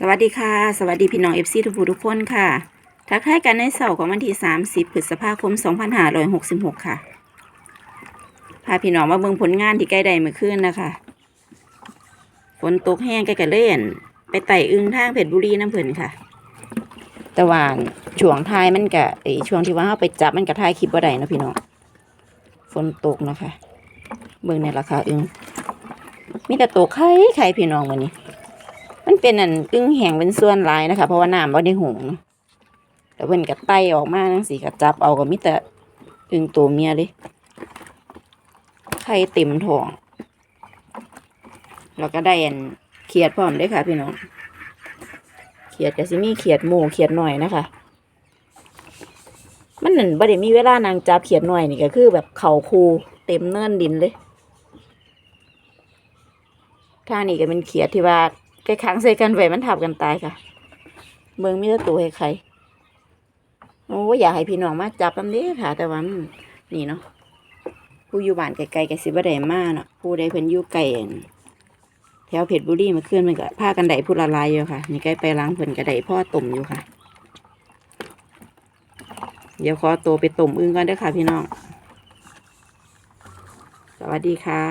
สวัสดีค่ะ สวัสดีพี่น้องเอฟซีทุกผู้ทุกคนค่ะทักทายกันในเสาร์ของวันที่ 30พฤษภาคม 2566 ค่ะ พาพี่น้องมาเบิ่งผลงานที่ใกล้ใดเมื่อคืนนะคะฝนตกแห้งใกล้กันเล่น ไปไต่อึงทางเพชรบุรีน้ำเพิ่นค่ะ แต่ว่าช่วงท้ายมันกะไอช่วงที่ว่าเราไปจับมันกะท้ายคลิปบ่ได้เนะพี่น้องฝนตกนะคะ เบิ่งในราคาอึงมีแต่ตกไข่ไข่พี่น้องวันนี้ มันเป็นอันอึ้งแห้งเป็นส่วนหลายนะคะ เพราะว่าน้ำบ่ได้หุงเนาะแต่เพิ่นก็ไต่ออกมาจังซี่ก็จับเอาก็มีแต่อึ้งตัวเมียเลยไข่เต็มท้องแล้วก็ได้อันเขียดพร้อมด้วยค่ะ พี่น้องเขียดก็สิมีเขียดหมูเขียดหน่อยนะคะมันนั่นบ่ได้มีเวลานางจับเขียดหน่อยนี่ก็คือ แบบเข่าคูเต็มเนินดินเลยท่างนี้ก็เป็นเขียดที่ว่า ใกล้ค้างใส่กันไว้มันทับกันตายค่ะ เมืองมีแต่ตัวให้ใครโอ้อยากให้พี่น้องมาจับนำเด้ค่ะ แต่ว่ามันนี่เนาะผู้อยู่บ้านไกลๆก็สิบ่ได้มาเนาะผู้ใดเพิ่นอยู่ไกลอั่นแถวเพชรบุรีเมื่อคืนมันก็พากันได้ผู้ละลายอยู่ค่ะนี่ใกล้ไปล้างเพิ่นก็ไดพ่อต้มอยู่ค่ะ เดี๋ยวขอตัวไปต้มอึ่งก่อนเด้อค่ะพี่น้อง สวัสดีค่ะ